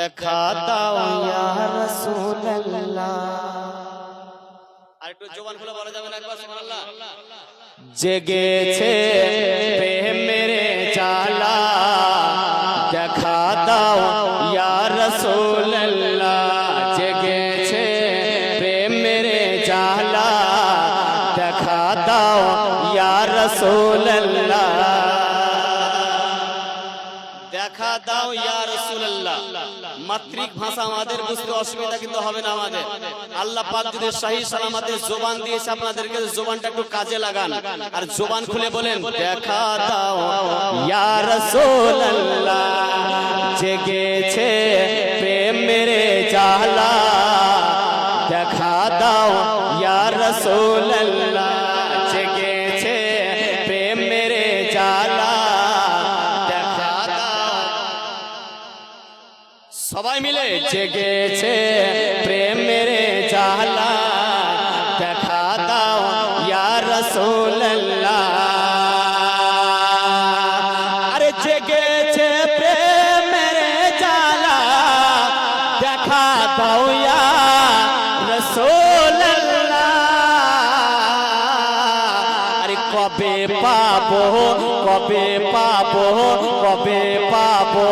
দেখা দাও ইয়া রাসূলুল্লাহ। আর একটু জবান খুলে বলা যাবে না একবার সুবহানাল্লাহ। জেগেছে প্রেমের জালা দেখা দাও ইয়া রাসূলুল্লাহ। জেগেছে প্রেমের জালা দেখা দাও ইয়া রাসূলুল্লাহ। দেখা দাও ইয়া মাতৃক ভাষা আমাদের বুঝতে অসুবিধা কিন্তু হবে না আমাদের। আল্লাহ সালামতে জবান দিয়েছে, আপনাদেরকে জবানটা একটু কাজে লাগান। আর জবান খুলে বলেন, দেখা দাও ইয়া জেগেছে প্রেমের জালা দেখা দাও ইয়া রাসূলুল্লাহ। মিলে জেগেছে প্রেমের কবে পাবো? কবে পাবো? কবে পাবো?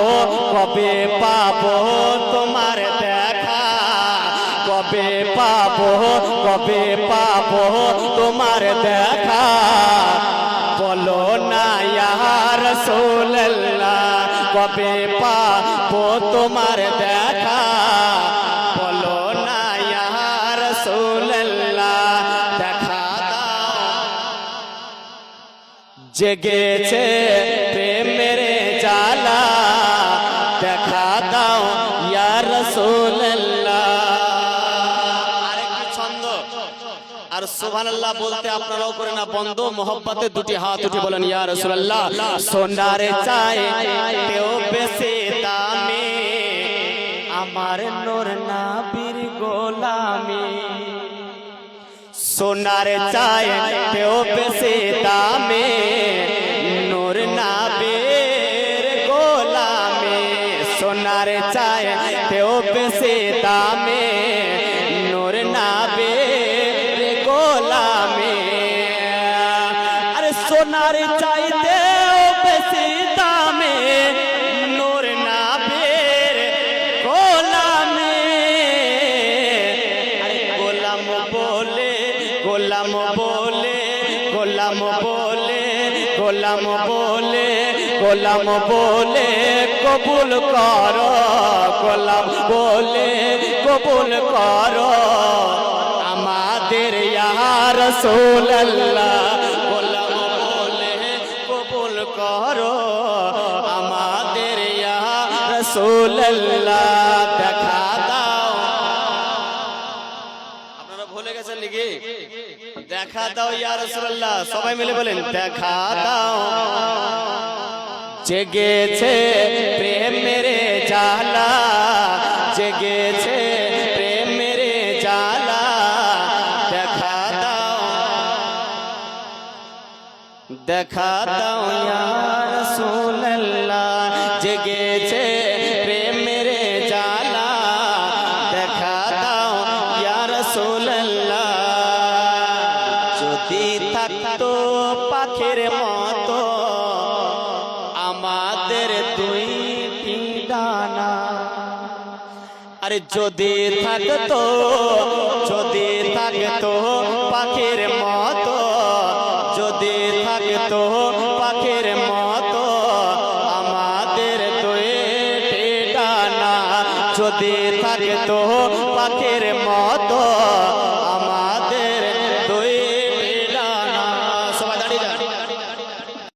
কবে পাবো? তোমার দেখা। কবে পাবো? কবে পাবো? তোমার দেখা। বলো না ইয়ার রাসূলুল্লাহ। কবে পাবো? তোমার দেখা। জেগেছে প্রেমের জালা দেখা দাও ইয়া রাসূলুল্লাহ। আরেকটি ছন্দ। আর সুবহানাল্লাহ বলতে আপনারাও করে না বন্ধ, মোহব্বতে দুটি হাত উঠে বলেন, ইয়া রাসূলুল্লাহ, সোনার চাই কেউ বেশি দামি। আমার নূর নাবির গোলামি। সোনার চাই কেউ বেশি দামি। বেশি দামি, নূর নাবির গোলামি। আরে সোনার চাইতে বেশি দামে, নূর নাবের গোলামে। আরে গোলাম বলে গোলাম বলে গোলাম বলে গোলাম বলে গোলাম বলে কবুল কর, গোলাম বলে কবুল কর। আমাদের ইয়ার রাসূলুল্লাহ গোলাম বলে কবুল করো। আমাদের ইয়া রাসূলুল্লাহ দেখা দাও। আপনারা ভুলে গেছেন নাকি? দেখা দাও ইয়া রাসূলুল্লাহ। সবাই মিলে বলেন, দেখা দাও। জেগেছে প্রেমের জালা জেগেছে প্রেমের জালা দেখা দাও দেখা দাও রাসূলুল্লাহ। জেগেছে প্রেমের জালা দেখা দাও ইয়া রাসূলুল্লাহ। যদি থাকতো পাখির মতো আরে যদি থাকতো যদি থাকতো পাখির মতো, যদি থাকতো পাখির মতো, আমাদের দুইটি ডানা যদি থাকতো পাখির মতো